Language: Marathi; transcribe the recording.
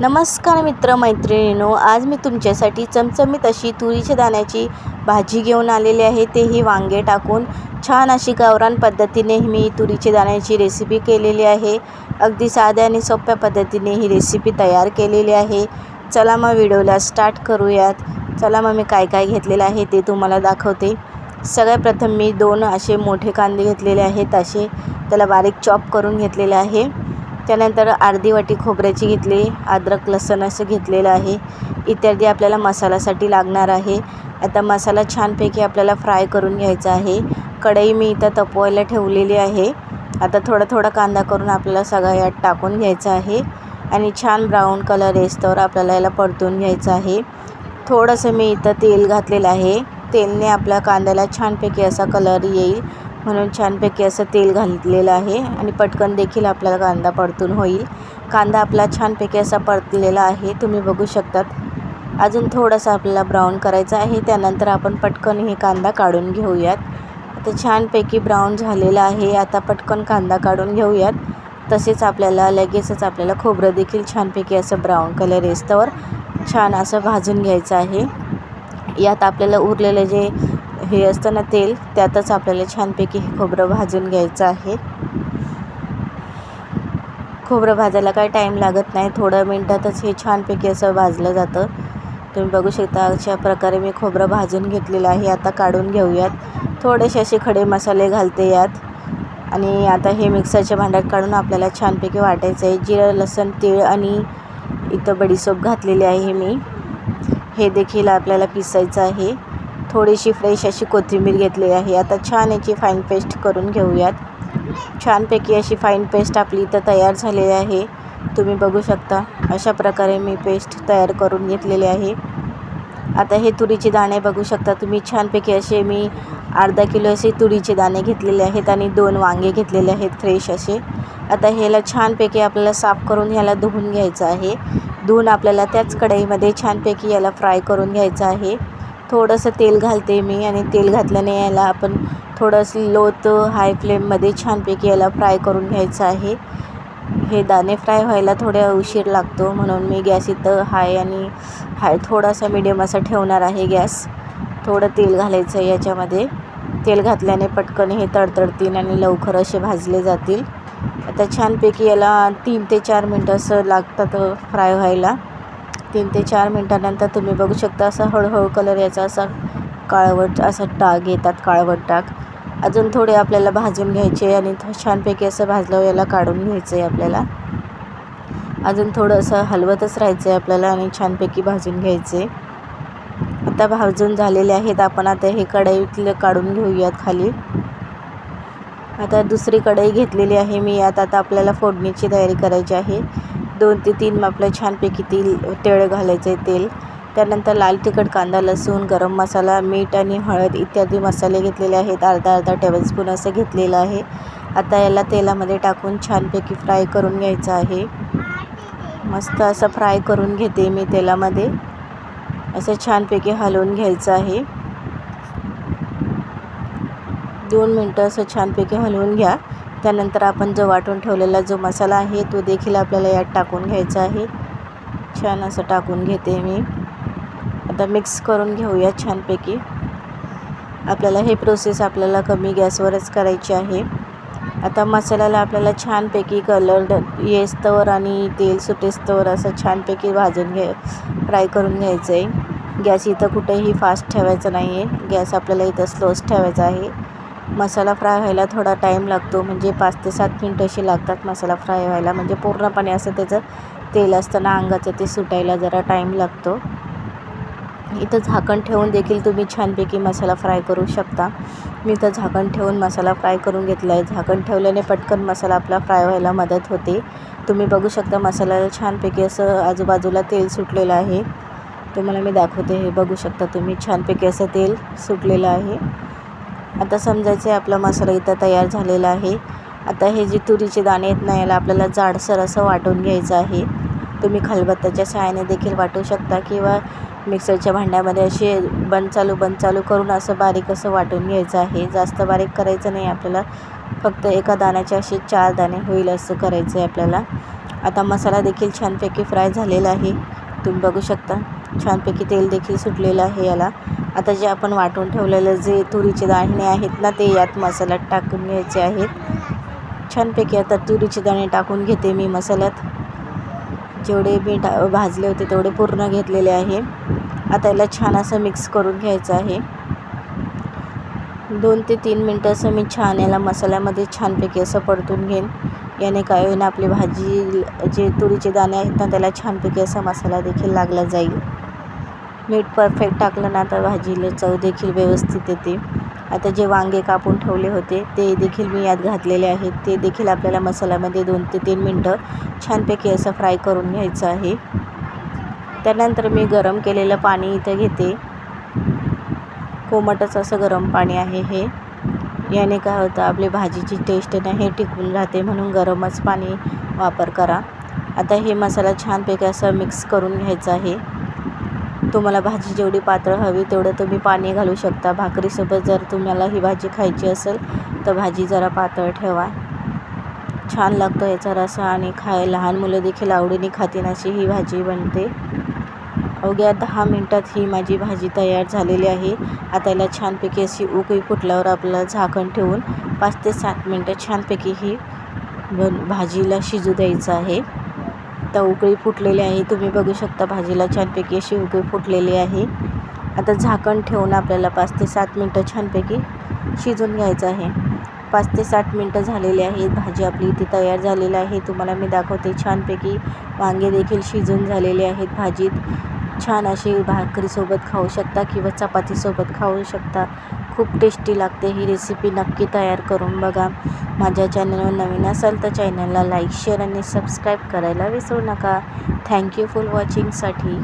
नमस्कार मित्र मैत्रिणीनो आज मी तुमच्यासाठी चमचमीत अशी तुरीच्या दाण्याची भाजी घेऊन आलेली आहे. तेही वांगे टाकून छान अशी गावरान पद्धतीने मी तुरीच्या दाण्याची रेसिपी केलेली आहे. अगदी साध्या आणि सोप्या पद्धतीने ही रेसिपी तयार केलेली आहे. चला मग व्हिडिओला स्टार्ट करूयात. चला मग मी काय काय घेतलेलं आहे ते तुम्हाला दाखवते. सगळ्यात प्रथम मी दोन असे मोठे कांदे घेतलेले आहेत. असे त्याला बारीक चॉप करून घेतलेले आहे. त्यानंतर अर्धी वाटी खोबऱ्याची घेतली अद्रक लसूण असं घेतलेलं आहे. इत्यादी आपल्याला मसाल्यासाठी लागणार आहे. आता मसाला छानपैकी आपल्याला फ्राय करून घ्यायचा आहे. कढई मी इथं तपवायला ठेवलेली आहे. आता थोडा थोडा कांदा करून आपल्याला सगळा यात टाकून घ्यायचा आहे. आणि छान ब्राऊन कलर येस्तवर आपल्याला याला परतून घ्यायचं आहे. थोडंसं मी इथं तेल घातलेलं आहे. तेलने आपल्या कांद्याला छानपैकी असा कलर येईल. म्हणून छानपैकी असं तेल घातलेलं आहे आणि पटकन देखील आपल्याला कांदा परतून होईल. कांदा आपला छानपैकी असा परतलेला आहे. तुम्ही बघू शकतात. अजून थोडासा आपल्याला ब्राऊन करायचा आहे. त्यानंतर आपण पटकन हे कांदा काढून घेऊयात. आता छानपैकी ब्राऊन झालेला आहे. आता पटकन कांदा काढून घेऊयात. तसेच आपल्याला लगेचच आपल्याला खोबरं देखील छानपैकी असं ब्राऊन कलर येस्तवर छान असं भाजून घ्यायचं आहे. यात आपल्याला उरलेलं जे हे असतं ना तेल त्यातच आपल्याला छानपैकी हे खोबरं भाजून घ्यायचं आहे. खोबरं भाजायला काय टाईम लागत नाही. थोड्या मिनटातच हे छानपैकी असं भाजलं जातं. तुम्ही बघू शकता अशा प्रकारे मी खोबरं भाजून घेतलेलं आहे. आता काढून घेऊयात. थोडेसे असे खडे मसाले घालते यात. आणि आता हे मिक्सरच्या भांड्यात काढून आपल्याला छानपैकी वाटायचं आहे. जिरं लसण तीळ आणि इथं बडीसोप घातलेली आहे मी. हे देखील आपल्याला पिसायचं आहे. थोडीशी फ्रेश अशी कोथिंबीर घेतली आहे. आता छान याची फाईन पेस्ट करून घेऊयात. छानपैकी अशी फाईन पेस्ट आपली इथं तयार झालेली आहे. तुम्ही बघू शकता अशा प्रकारे मी पेस्ट तयार करून घेतलेली आहे. आता हे तुरीचे दाणे बघू शकता तुम्ही. छानपैकी असे मी अर्धा किलो असे तुरीचे दाणे घेतलेले आहेत आणि दोन वांगे घेतलेले आहेत फ्रेश असे. आता ह्याला छानपैकी आपल्याला साफ करून ह्याला धुवून घ्यायचं आहे. धुवून आपल्याला त्याच कढईमध्ये छानपैकी याला फ्राय करून घ्यायचं आहे. थोडंसं तेल घालते मी आणि तेल घातल्याने याला आपण थोडंसं लोत हाय फ्लेममध्ये छानपैकी याला फ्राय करून घ्यायचं आहे. हे दाणे फ्राय व्हायला थोड्या उशीर लागतो म्हणून मी गॅस इथं हाय आणि हाय थोडासा मिडियम असा ठेवणार आहे गॅस. थोडं तेल घालायचं आहे याच्यामध्ये. तेल घातल्याने पटकन हे तडतडतील आणि लवकर असे भाजले जातील. आता छानपैकी याला तीन ते चार मिनटं असं लागतात फ्राय व्हायला. तीन ते चार मिनटानंतर तुम्ही बघू शकता असा हळूहळू कलर याचा असा काळवट असा डाग येतात काळवट डाग. अजून थोडे आपल्याला भाजून घ्यायचे आणि छानपैकी असं भाजलं याला काढून घ्यायचं आहे आपल्याला. अजून थोडं असं हलवतच राहायचं आहे आपल्याला आणि छानपैकी भाजून घ्यायचे आता भाजून झालेले आहेत आपण आता हे कढईतलं काढून घेऊयात खाली. आता दुसरी कढई घेतलेली आहे मी यात आता आपल्याला फोडणीची तयारी करायची आहे. दोन ते तीन आपलं छानपैकी तेल तेळ घालायचं आहे तेल. त्यानंतर लाल तिखट कांदा लसूण गरम मसाला मीठ आणि हळद इत्यादी मसाले घेतलेले आहेत. अर्धा अर्धा टेबलस्पून असं घेतलेलं आहे. आता याला तेलामध्ये टाकून छानपैकी फ्राय करून घ्यायचं आहे. मस्त असं फ्राय करून घेते मी तेलामध्ये. असं छानपैकी हलवून घ्यायचं आहे. दोन मिनटं असं छानपैकी हलवून घ्या. त्यानंतर आपण जो वाटून ठेवलेला जो मसाला आहे तो देखील आपल्याला यात टाकून घ्यायचा आहे. छान असं टाकून घेते मी. आता मिक्स करून घेऊया छानपैकी. आपल्याला हे प्रोसेस आपल्याला कमी गॅसवरच करायची आहे. आता मसाल्याला आपल्याला छानपैकी कलर येस्तवर आणि तेल सुटेस्तवर असं छानपैकी भाजून घे फ्राय करून घ्यायचं आहे गॅस इथं कुठेही फास्ट ठेवायचं नाही आहे गॅस आपल्याला इथं स्लोच ठेवायचा आहे. मसाला फ्राय व्हायला थोडा टाईम लागतो. म्हणजे पाच ते सात मिनटं अशी लागतात मसाला फ्राय व्हायला. म्हणजे पूर्णपणे असं त्याचं तेल असताना अंगाचं ते सुटायला जरा टाईम लागतो. इथं झाकण ठेवून देखील तुम्ही छानपैकी मसाला फ्राय करू शकता. मी इथं झाकण ठेवून मसाला फ्राय करून घेतला आहे झाकण ठेवल्याने पटकन मसाला आपला फ्राय व्हायला मदत होते. तुम्ही बघू शकता मसाल्याला छानपैकी असं आजूबाजूला तेल सुटलेलं आहे. तुम्हाला मी दाखवते. हे बघू शकता तुम्ही. छानपैकी असं तेल सुटलेलं आहे. आता समजायचं आहे आपला मसाला इथं तयार झालेला आहे. आता हे जे तुरीचे दाणे आहेत ना याला आपल्याला जाडसर असं वाटून घ्यायचं आहे. तुम्ही खलबत्त्याच्या सहाय्याने देखील वाटू शकता किंवा मिक्सरच्या भांड्यामध्ये असे बंद चालू बंद चालू करून असं बारीक असं वाटून घ्यायचं आहे. जास्त बारीक करायचं नाही आपल्याला. फक्त एका दाण्याचे असे चार दाणे होईल असं करायचं आहे आपल्याला. आता मसाला देखील छानपैकी फ्राय झालेला आहे. तुम्ही बघू शकता. छानपैकी तेल देखील सुटलेलं आहे याला. आता जे आपण वाटून ठेवलेलं जे तुरीचे दाणे आहेत ना ते यात मसाल्यात टाकून घ्यायचे आहेत. छानपैकी आता तुरीचे दाणे टाकून घेते मी मसाल्यात. जेवढे मी टा भाजले होते तेवढे पूर्ण घेतलेले आहे. आता याला छान असं मिक्स करून घ्यायचं आहे. दोन ते तीन मिनटं असं मी छान याला मसाल्यामध्ये छानपैकी असं परतून घेईन. याने काय होईन आपली भाजी जे तुरीचे दाणे आहेत ना त्याला छानपैकी असा मसाला देखील लागला जाईल. मीठ परफेक्ट टाकलं ना तर भाजीला चव देखील व्यवस्थित येते. आता जे वांगे कापून ठेवले होते ते देखील मी यात घातलेले आहेत. ते देखील आपल्याला मसाल्यामध्ये दोन ते तीन मिनटं छानपैकी असं फ्राय करून घ्यायचं आहे. त्यानंतर मी गरम केलेलं पाणी इथं घेते. कोमटच असं गरम पाणी आहे हे. याने काय होतं आपली भाजीची टेस्ट ना हे टिकून राहते म्हणून गरमच पाणी वापर करा. आता हे मसाला छानपैकी असं मिक्स करून घ्यायचं आहे. तुम्हाला भाजी जेवढी पातळ हवी तेवढं तुम्ही पाणी घालू शकता. भाकरीसोबत जर तुम्हाला ही भाजी खायची असेल तर भाजी जरा पातळ ठेवा. छान लागतो याचा रसा आणि खाय लहान मुलं देखील आवडीने खातील अशी ही भाजी बनते. अवघ्या दहा मिनटात ही माझी भाजी तयार झालेली आहे. आता याला छानपैकी अशी उकळी फुटल्यावर आपल्याला झाकण ठेवून पाच ते सात मिनटं छानपैकी ही बन भाजीला शिजू द्यायचं आहे. आता उकळी फुटलेली आहे. तुम्ही बघू शकता भाजीला छानपैकी अशी उकळी फुटलेली आहे. आता झाकण ठेवून आपल्याला पाच ते सात मिनटं छानपैकी शिजून घ्यायचं आहे. पाच ते सात मिनटं झालेली आहेत भाजी आपली इथे तयार झालेली आहे. तुम्हाला मी दाखवते छानपैकी वांगे देखील शिजून झालेले आहेत. भाजीत छान अशी भाकरीसोबत खाऊ शकता किंवा चपातीसोबत खाऊ शकता. खूप टेस्टी लागते. ही रेसिपी नक्की तयार करून बघा. माझ्या चॅनलवर नवीन असाल तर चॅनलला लाईक शेअर आणि सबस्क्राईब करायला विसरू नका. Thank you for वॉचिंगसाठी